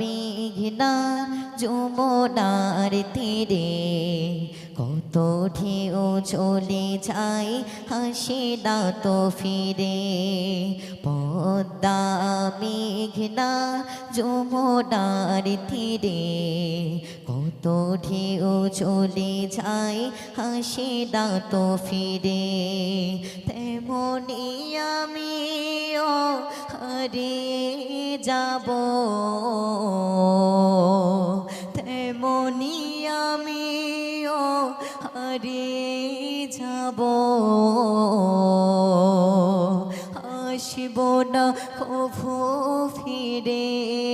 মেঘনা যমুনার তীরে। কত ঢেউ চলে যায়, হাসে না তো ফিরে। পদ্মা মেঘনা যমুনার তীরে। কত ঢেউ চলে যায়, হাসি তো ফিরে। তেমনি আমিও হারিয়ে যাব। তেমনি আমিও হারিয়ে যাব। আসব না কভু ফিরে।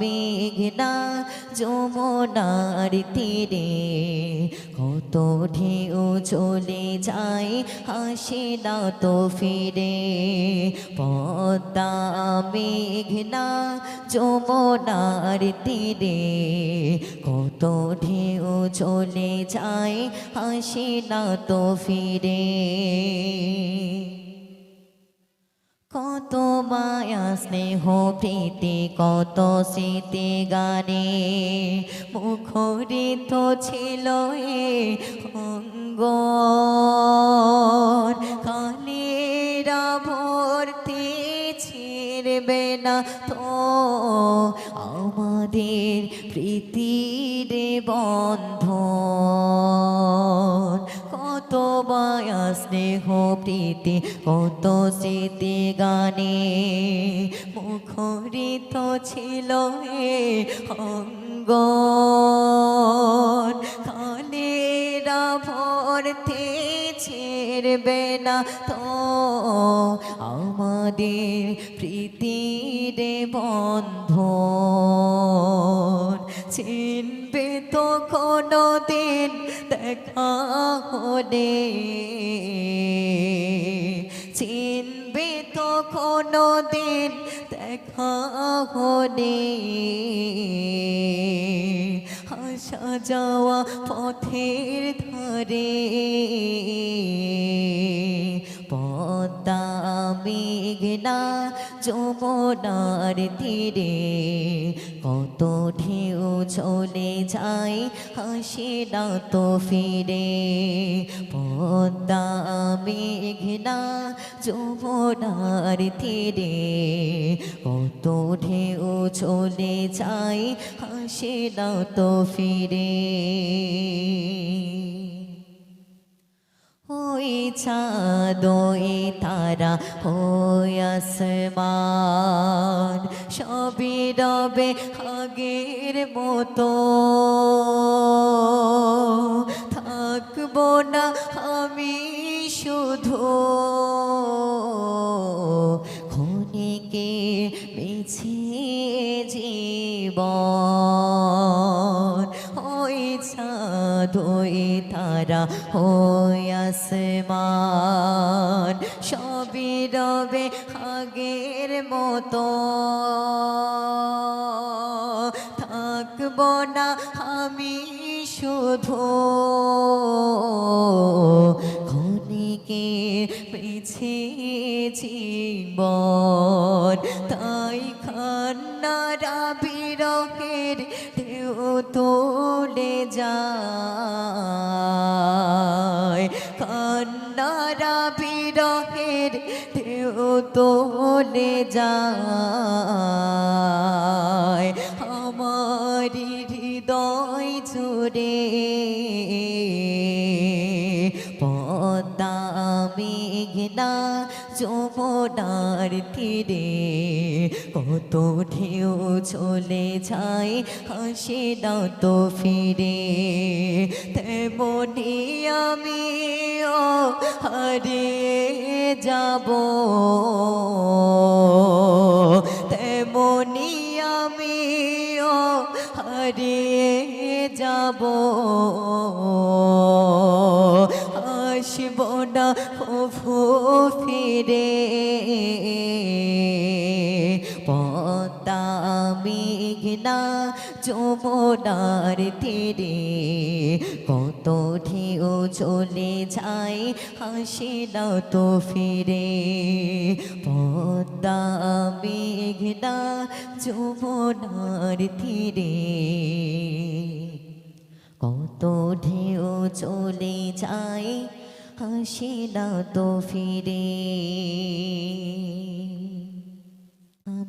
মেঘনা যমুনার তীরে, কত ঢেউ চলে যায়, হাসে না তো ফিরে। পদ্মা মেঘনা যমুনার তীরে, কত ঢেউ চলে যায়, হাসে না তো ফিরে। কত মায়া, স্নেহ, প্রীতি, কত স্মৃতি গানে। মুখরিত ছিল এ অঙ্গ কালেরা ভর্তি ছিড়বে না তো। আমাদের প্রীতির বন্ধন। কত মায়া স্নেহ প্রীতি কত স্মৃতি গানে মুখরিত ছিল এ অঙ্গ কালেরা ভরতে ছেড়বে না তো আমাদের প্রীতির বন্ধন। চিনবে তো কোনো দিন দেখা হলে। চিনবে তো কোনো দিন দেখা হলে। আসা যাওয়া পথের ধারে। মেঘনা যমুনার তীরে কত ঢেউ চলে যায়, হাসে না তো ফিরে। পদ্মা মেঘনা যমুনার তীরে কত ঢেউ চলে যায়, হাসে না তো ফিরে। ওই চাঁদ ওই তারা ওই আসমান। সবই রবে আগের মতো। থাকব না আমি শুধু। ক্ষণিকে বেছে জীবন। তারা ওই আসমান। সবই রবে আগের মতো। থাকব না আমি শুধু ক্ষণিকে পেছে জীবন। তাই খান্নারা বিরহের তোলে যায়। কান্নারা বিরহের ঢেউ তোলে যায়। আমার হৃদয় জুড়ে পদ্মা মেঘনা যমুনার তীরে। কত ঢেউ চলে যায়, হাসে না তো ফিরে। তেমনি আমিও হারিয়ে যাব। তেমনি আমিও হারিয়ে যাব। আসব না কভু ফিরে। পদ্মা মেঘনা যমুনার তীরে, কত ঢেউ চলে যায়, হাসে না তো ফিরে। পদ্মা মেঘনা যমুনার তীরে, কত ঢেউ চলে যায় হাসি না তো ফিরে।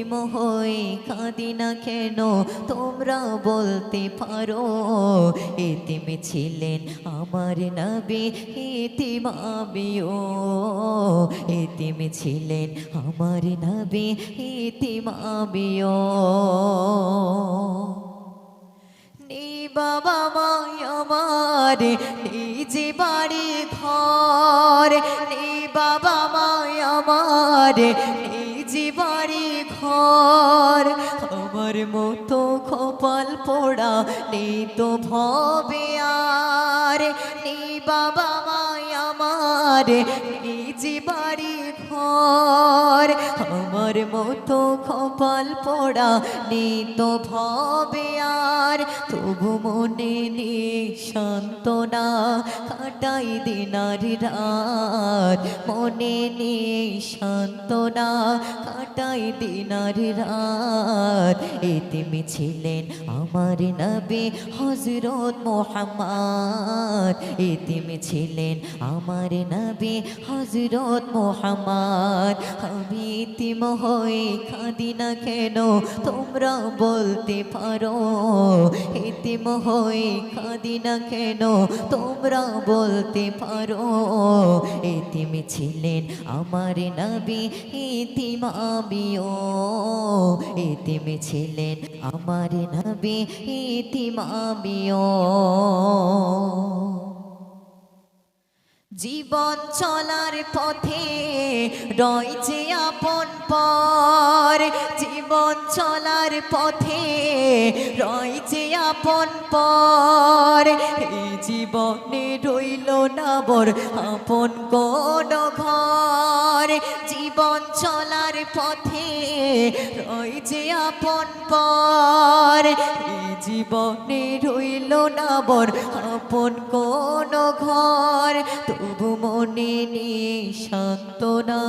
হয়ে কাঁদি না কেন? তোমরা বলতে পারো, এতিম ছিলেন আমার নবী, এতিম আমিও। এতিম ছিলেন আমার নবী, এতিম আমিও। বাবা মাই আমার, নিজে বাড়ি ঘর। নে বাবা বাড়ি ঘর। আমার মতো কপাল পোড়া নেই তো ভবে আর। নেই বাবা মাই আমার নিজে বাড়ি ঘর। আমার মতো কপাল পড়া নিত ভবে আর, তবু মনে নে। সান্ত্বনা কাটাই দিনার রাত, মনে নে। সান্ত্বনা কাটাই দিনার রাত, এতিমি ছিলেন আমার নবী হজরত মোহাম্মদ। এতিমি ছিলেন আমার নবী হজরত মোহাম্মদ ইতিম হয়ে কাঁদি না কেন তোমরা বলতে পারো? ইতিম হয়ে কাঁদি না কেন তোমরা বলতে পারো? এতিম ছিলেন আমার নবী, ইতিম আমিও। এতিম ছিলেন আমার নবী, ইতিম আমিও। জীবন চলার পথে রয়েছে আপন পর। জীবন চলার পথে রয়েছে আপন পর। এই জীবনে রইল না বর আপন কোন ঘর। জীবন চলার পথে রয়েছে আপন পর। এই জীবনে রইল না বর আপন কোন ঘর। তবু মনে নিয়ে সান্ত্বনা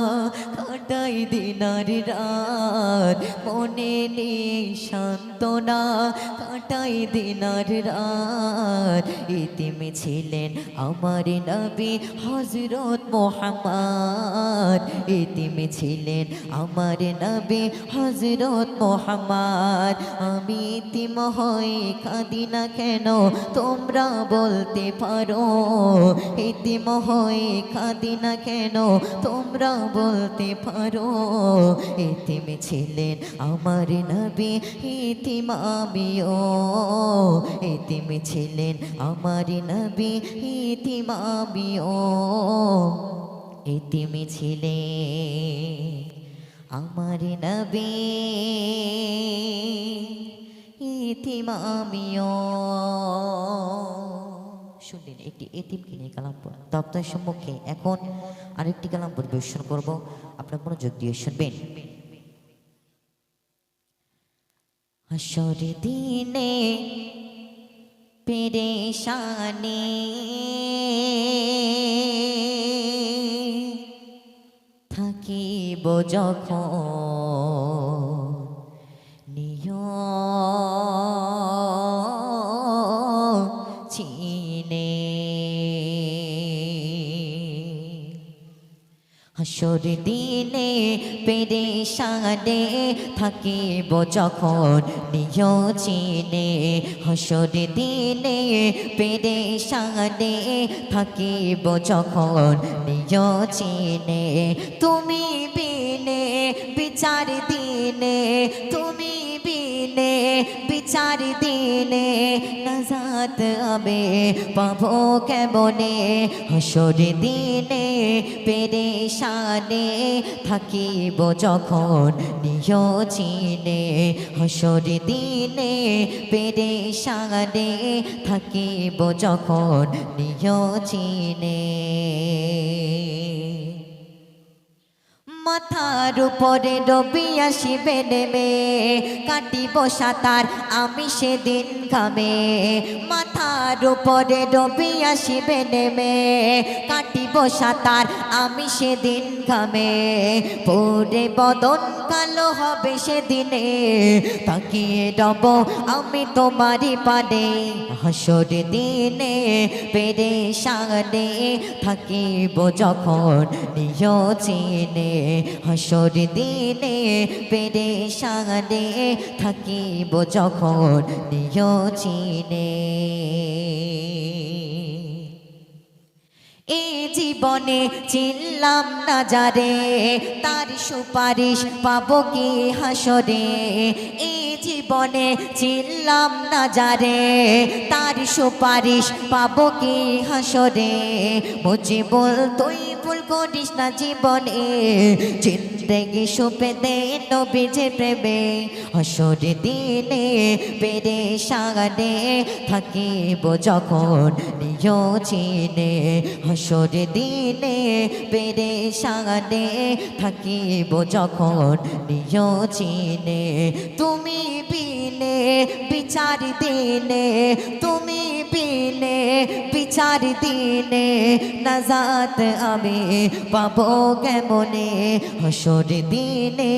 কাটাই দিনার রাত। মনে নিয়ে সান্ত্বনা কাটাই দিনার রাত। ইতিমে ছিলেন আমার নবী হজরত মোহাম্মদ। ইতিমে ছিলেন আমার নবী হজরত মোহাম্মদ। আমি ইতিম হয়ে কাঁদি না কেন? তোমরা বলতে পারো। ইতিম হয়ে কাঁদি না কেন? তোমরা বলতে পারো। ইতিম ছিলেন আমার নবী ইতিম আমিও। ইতিম ছিলেন আমার নবী ইতিম আমিও। ইতিম ছিলেন আমার নবী। ইতিম আমিও। শুনলেন, একটি এতিমকে নিয়ে কালাম পড়া। তো আপনার সম্মুখে এখন আরেকটি কালাম পরিবেশন করব। আপনার মনোযোগ দিয়ে শুনবেন। হাসর দিনে পেরেশানি থাকিব যখন হাসর দিনে পেরেশানে থাকিব যখন নিয়োচিনে হসর দিনে পেরেশানে থাকিব যখন নিয়োচিনে তুমি বিনে, বিচার দিনে, তুমি বিনে বিচার দিনে নাজাত আমি পাবো কেমনে হাসর দিনে পেরেশানে থাকিব যখন নিয়োজিনে হাসর দিনে পেরেশানে থাকিব যখন নিয়োজিনে মাথার উপরে রবি আসিবে নেমে, কাটিব সাঁতার আমি সেদিন ঘামে। মাথার উপরে রবি আসিবে নেমে, কাটিব সাঁতার আমি সেদিন ঘামে। পরে বদন কালো হবে সেদিনে, তাকিয়ে ডব আমি তোমারই পানে। হাসর দিনে পেরে সাগরে থাকিব যখন নিয়োজিনে হাসর দিনে পেরে সাগরে থাকিব যখন নিয়োজিনে এ জীবনে চিনলাম না যারে, তার সুপারিশ পাবো কি হাসরে। এ জীবনে চিনলাম না যারে, তার সুপারিশ পাবো কি হাসরে। বুঝি বল তুই ভুল করিস না জীবনে। জিন্দেগি সুপে দে নবীজে প্রেমে। হাসরে দিনে পেরে সাগরে থাকিব যখন নিয়োজিনে হাসর দিনে পেরে সাগরে থাকিব যখন নিয়োজিনে তুমি বিনে বিচার দিনে, তুমি বিনে বিচার দিনে নাজাত আমি পাবো কেমনে? হাসর দিনে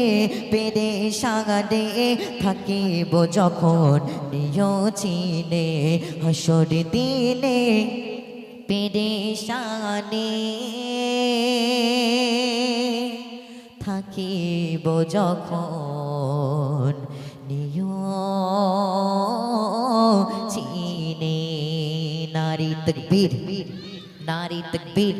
পেরে সাগরে থাকিব যখন নিয়োজিনে হাসর দিনে পেরেশানে থাকিব যখন तकबीर नारी तकबीर।